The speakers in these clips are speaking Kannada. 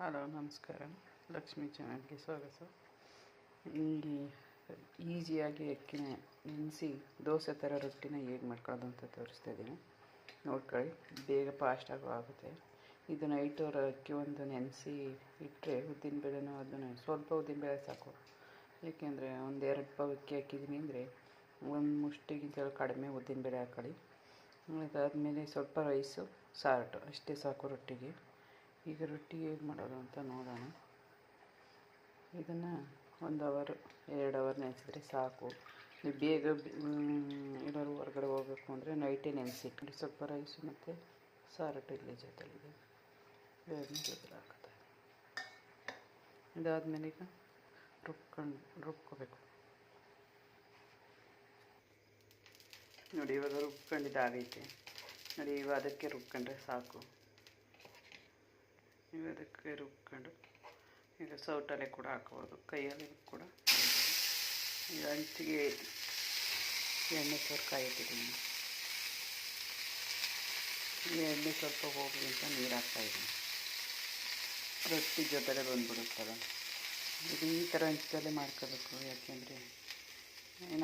ಹಲೋ, ನಮಸ್ಕಾರ. ಲಕ್ಷ್ಮಿ ಚಾನಲ್ಗೆ ಸ್ವಾಗತ. ಈ ಈಸಿಯಾಗಿ ಅಕ್ಕಿ ನೆನೆಸಿ ದೋಸೆ ಥರ ರೊಟ್ಟಿನ ಹೇಗೆ ಮಾಡ್ಕೊಳ್ಳೋದು ಅಂತ ತೋರಿಸ್ತಾ ಇದ್ದೀನಿ. ನೋಡ್ಕೊಳ್ಳಿ, ಬೇಗ ಫಾಸ್ಟಾಗೂ ಆಗುತ್ತೆ. ಇದು ನೈಟ್ ಅವರು ಅಕ್ಕಿ ಒಂದು ನೆನೆಸಿ ಇಟ್ಟರೆ ಉದ್ದಿನಬೇಳೆನೂ ಅದನ್ನು ಸ್ವಲ್ಪ ಉದ್ದಿನಬೇಳೆ ಸಾಕು. ಏಕೆಂದರೆ ಒಂದು ಎರಡು ಪಾವು ಅಕ್ಕಿ ಹಾಕಿದ್ದೀನಿ ಅಂದರೆ ಒಂದು ಮುಷ್ಟಿಗಿಂತ ಕಡಿಮೆ ಉದ್ದಿನಬೇಳೆ ಹಾಕೊಳ್ಳಿ. ಅದಾದಮೇಲೆ ಸ್ವಲ್ಪ ರೈಸು ಸಾಲ್ಟು, ಅಷ್ಟೇ ಸಾಕು ರೊಟ್ಟಿಗೆ. ಈಗ ರೊಟ್ಟಿ ಹೇಗೆ ಮಾಡೋದು ಅಂತ ನೋಡೋಣ. ಇದನ್ನು ಒಂದು ಅವರ್, ಎರಡು ಅವರ್ ನೆನೆಸಿದ್ರೆ ಸಾಕು. ನೀವು ಬೇಗ ಏನಾದ್ರು ಹೊರಗಡೆ ಹೋಗಬೇಕು ಅಂದರೆ ನೈಟೇ ನೆನೆಸಿಟ್ಟು ಸ್ವಲ್ಪ ರೈಸು ಮತ್ತು ಸಾರು ಇಡ್ಲಿ ಜೊತೆಲಿದೆ ಬೇಗ ಜೊತೆ ಹಾಕುತ್ತೆ. ಇದಾದಮೇಲೆ ಈಗ ರುಬ್ಕೊಂಡು, ರುಬ್ಕೋಬೇಕು. ನೋಡಿ ಇವಾಗ ರುಬ್ಕೊಂಡಿದ್ದಾಗೈತೆ ನೋಡಿ ಇವಾಗ ಅದಕ್ಕೆ ರುಬ್ಕೊಂಡ್ರೆ ಸಾಕು. ಈಗ ಅದಕ್ಕೆ ರುಬ್ಕೊಂಡು ಈಗ ಸೌಟಲ್ಲೇ ಕೂಡ ಹಾಕ್ಬೋದು, ಕೈಯಲ್ಲಿ ಕೂಡ. ಈಗ ಅಂಚಿಗೆ ಎಣ್ಣೆ ಸ್ವಲ್ಪ ಕಾಯಿಟ್ಟಿದ್ದೀನಿ ಈ ಎಣ್ಣೆ ಸ್ವಲ್ಪ ಹೋಗಲಿ ಅಂತ ನೀರು ಹಾಕ್ತಾಯಿದ್ದೀನಿ ರೊಟ್ಟಿ ಜೊತೆಲೆ ಬಂದ್ಬಿಡುತ್ತಲ್ಲ. ಇದು ಈ ಥರ ಹಂಚದಲ್ಲೇ ಮಾಡ್ಕೋಬೇಕು, ಯಾಕೆಂದರೆ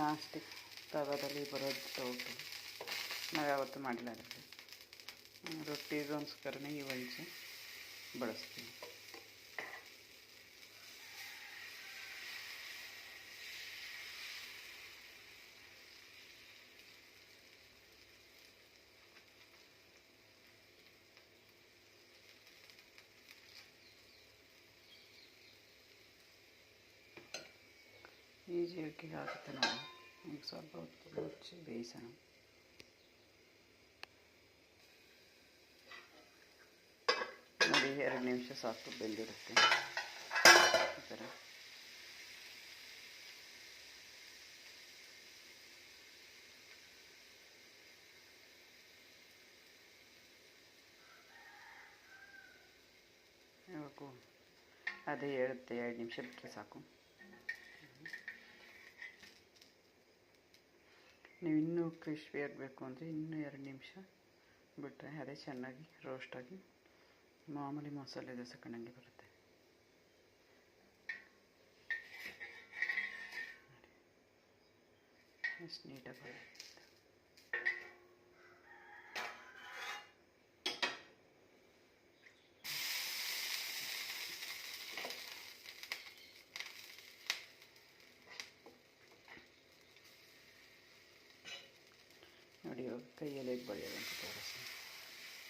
ನಾಸ್ಟಿಕ್ ತವದಲ್ಲಿ ಬರೋದು ಸೌಟು ನಾವು ಯಾವತ್ತೂ ಮಾಡಿಲ್ಲ ಅದಕ್ಕೆ. ರೊಟ್ಟಿಗೋಸ್ಕರನೇ ಈ ಹಂಚು. ಬಳಸ್ತೀನಿ ಈಜಿಯಾಗಿ ಆಗುತ್ತೆ ನಾವು ಈಗ ಸ್ವಲ್ಪ ಹೊತ್ತು ಮುಚ್ಚಿ ಬೇಯಿಸೋಣ ನೋಡಿ ಎರಡು ನಿಮಿಷ ಸಾಕು, ಬೆಂದಿರುತ್ತೆ. ಈ ಥರ ಅದೇ ಹೇಳುತ್ತೆ, ಎರಡು ನಿಮಿಷ ಬಿಟ್ಟರೆ ಸಾಕು. ನೀವು ಇನ್ನೂ ಕ್ರಿಸ್ಪಿ ಆಗಬೇಕು ಅಂದರೆ ಇನ್ನೂ ಎರಡು ನಿಮಿಷ ಬಿಟ್ಟರೆ ಅದೇ ಚೆನ್ನಾಗಿ ರೋಸ್ಟಾಗಿ ಮಾಮೂಲಿ ಮಸಾಲೆ ದೋಸೆ ಕಂಡಂಗೆ ಬರುತ್ತೆ. ಎಷ್ಟು ನೀಟಾಗಿ ನೋಡಿ ಕೈಯಲ್ಲಿ ಹೇಗೆ ಬಳಿಯೋದು ಅಂತ